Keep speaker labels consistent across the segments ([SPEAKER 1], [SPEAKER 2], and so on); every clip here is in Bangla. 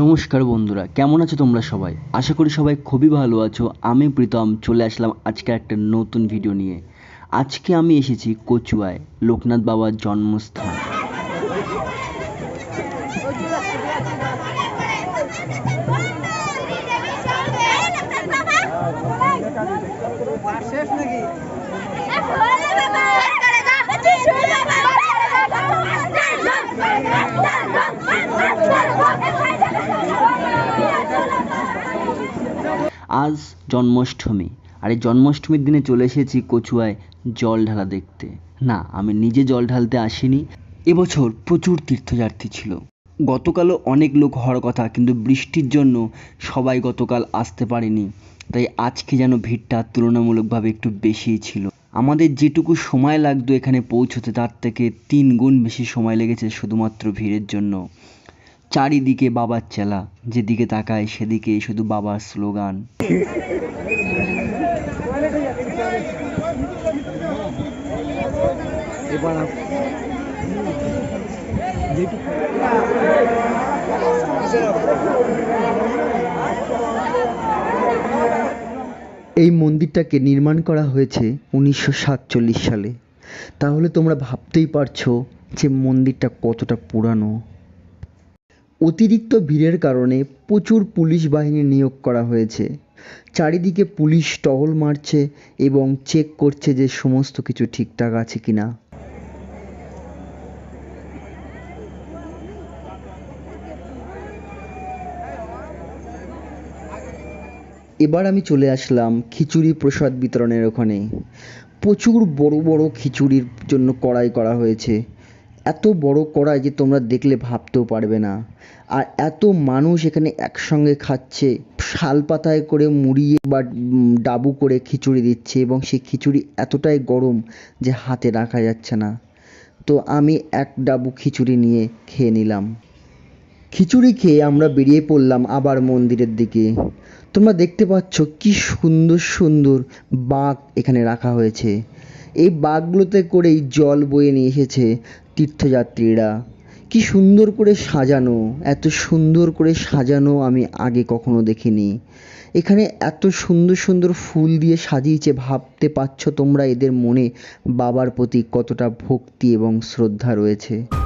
[SPEAKER 1] নমস্কার বন্ধুরা, কেমন আছো তোমরা সবাই? আশা করি সবাই খুবই ভালো আছো। আমি প্রীতম, চলে আসলাম আজকে একটা নতুন ভিডিও নিয়ে। আজকে আমি এসেছি কচুয়ায়, লোকনাথ বাবার জন্মস্থান।
[SPEAKER 2] শেষ নাকি?
[SPEAKER 1] আজ জন্মাষ্টমী। আর এই জন্মাষ্টমীর দিনে চলে এসেছি কচুয়ায় জল ঢালা দেখতে। না, আমি নিজে জল ঢালতে আসিনি। এবছর প্রচুর তীর্থযাত্রী ছিল। গতকালও অনেক লোক হওয়ার কথা, কিন্তু বৃষ্টির জন্য সবাই গতকাল আসতে পারেনি। তাই আজকে যেন ভিড়টা তুলনামূলকভাবে একটু বেশিই ছিল। আমাদের যেটুকু সময় লাগতো এখানে পৌঁছতে, তার থেকে তিন গুণ বেশি সময় লেগেছে শুধুমাত্র ভিড়ের জন্য। চারিদিকে বাবার চেলা যেদিকে তাকায় সেদিকে শুধু বাবার স্লোগান।
[SPEAKER 3] এই মন্দিরটাকে নির্মাণ করা হয়েছে উনিশশো সাতচল্লিশ সালে। তাহলে তোমরা ভাবতেই পারছ যে মন্দিরটা কতটা পুরানো। অতিরিক্ত ভিড়ের কারণে প্রচুর পুলিশ বাহিনী নিয়োগ করা হয়েছে। চারিদিকে পুলিশ টহল মারছে এবং চেক করছে যে সমস্ত কিছু ঠিকঠাক আছে কিনা। এবার আমি চলে আসলাম খিচুড়ি প্রসাদ বিতরণের ওখানে। প্রচুর বড় বড় খিচুড়ির জন্য কড়াই করা হয়েছে। এত বড় কড়াই যে তোমরা দেখলে ভাবতেও পারবে না। আর এত মানুষ এখানে একসঙ্গে খাচ্ছে, শাল পাতায় করে মুড়িয়ে বা ডাবু করে খিচুড়ি দিচ্ছে এবং সেই খিচুড়ি এতটাই গরম যে হাতে রাখা যাচ্ছে না। তো আমি এক ডাবু খিচুড়ি নিয়ে খেয়ে নিলাম। খিচুড়ি খেয়ে আমরা বেরিয়ে পড়লাম আবার মন্দিরের দিকে। তোমরা দেখতে পাচ্ছ কি সুন্দর সুন্দর বাঘ এখানে রাখা হয়েছে। এই বাঘগুলোতে করেই জল বয়ে নিয়ে এসেছে। তীর্থযাত্রীরা, কি সুন্দর করে সাজানো, এত সুন্দর করে সাজানো আমি আগে কখনো দেখিনি। এখানে এত সুন্দর সুন্দর ফুল দিয়ে সাজিয়েছে, ভাবতে পারছ তোমরা এদের মনে বাবার প্রতি কতটা ভক্তি এবং শ্রদ্ধা রয়েছে?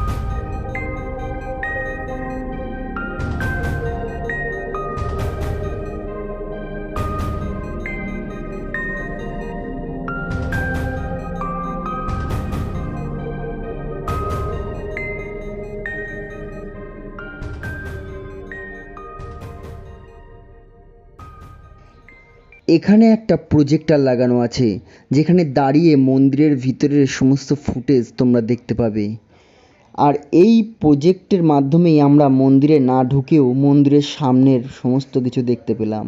[SPEAKER 3] এখানে একটা প্রজেক্টর লাগানো আছে, যেখানে দাঁড়িয়ে মন্দিরের ভিতরের সমস্ত ফুটেজ তোমরা দেখতে পাবে। আর এই প্রজেক্টের মাধ্যমেই আমরা মন্দিরে না ঢুকেও মন্দিরের সামনের সমস্ত কিছু দেখতে পেলাম।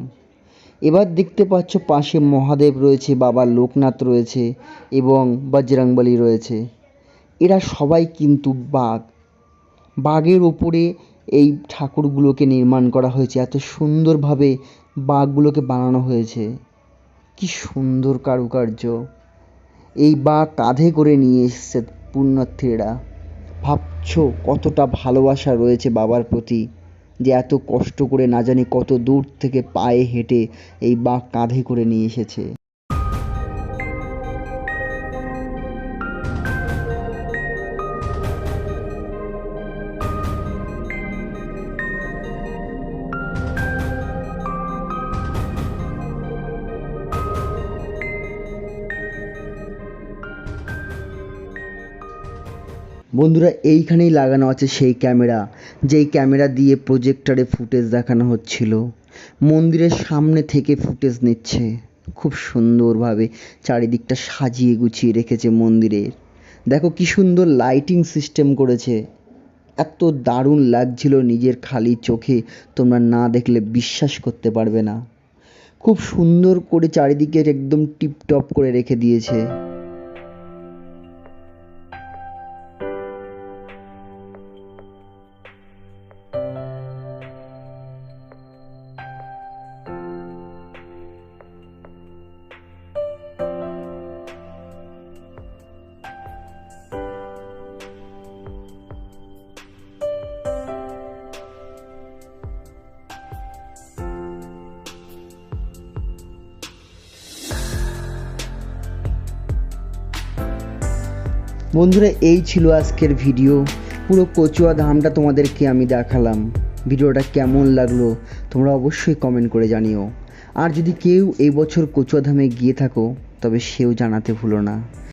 [SPEAKER 3] এবার দেখতে পাচ্ছ পাশে মহাদেব রয়েছে, বাবা লোকনাথ রয়েছে এবং বজরংবলী রয়েছে। এরা সবাই কিন্তু বাঘ। বাঘের ওপরে এই ঠাকুরগুলোকে নির্মাণ করা হয়েছে। এত সুন্দরভাবে বাঘগুলোকে বানানো হয়েছে। কি সুন্দর কারুকার্য। এই বাঘ কাঁধে করে নিয়ে এসছে পুণ্যার্থীরা। ভাবছ কতটা ভালোবাসা রয়েছে বাবার প্রতি, যে এত কষ্ট করে না জানি কত দূর থেকে পায়ে হেঁটে এই বাঘ কাঁধে করে নিয়ে এসেছে। বন্ধুরা, এইখানেই লাগানো আছে সেই ক্যামেরা। যেই ক্যামেরা দিয়ে প্রজেক্টরে ফুটেজ দেখানো হচ্ছিল। মন্দিরের সামনে থেকে ফুটেজ নিচ্ছে। খুব সুন্দরভাবে চারিদিকটা সাজিয়ে গুছিয়ে রেখেছে মন্দিরের দেখো কি সুন্দর লাইটিং সিস্টেম করেছে। এত দারুণ লাগছিল নিজের খালি চোখে, তোমরা না দেখলে বিশ্বাস করতে পারবে না। খুব সুন্দর করে চারিদিকে একদম টিপটপ করে রেখে দিয়েছে। বন্ধুরা, এই ছিল আজকের ভিডিও। পুরো কচুয়া ধামটা তোমাদেরকে আমি দেখালাম। ভিডিওটা কেমন লাগল তোমরা অবশ্যই কমেন্ট করে জানিও। আর যদি কেউ এই বছর কচুয়া ধামে গিয়ে থাকো, তবে সেও জানাতে ভুলো না।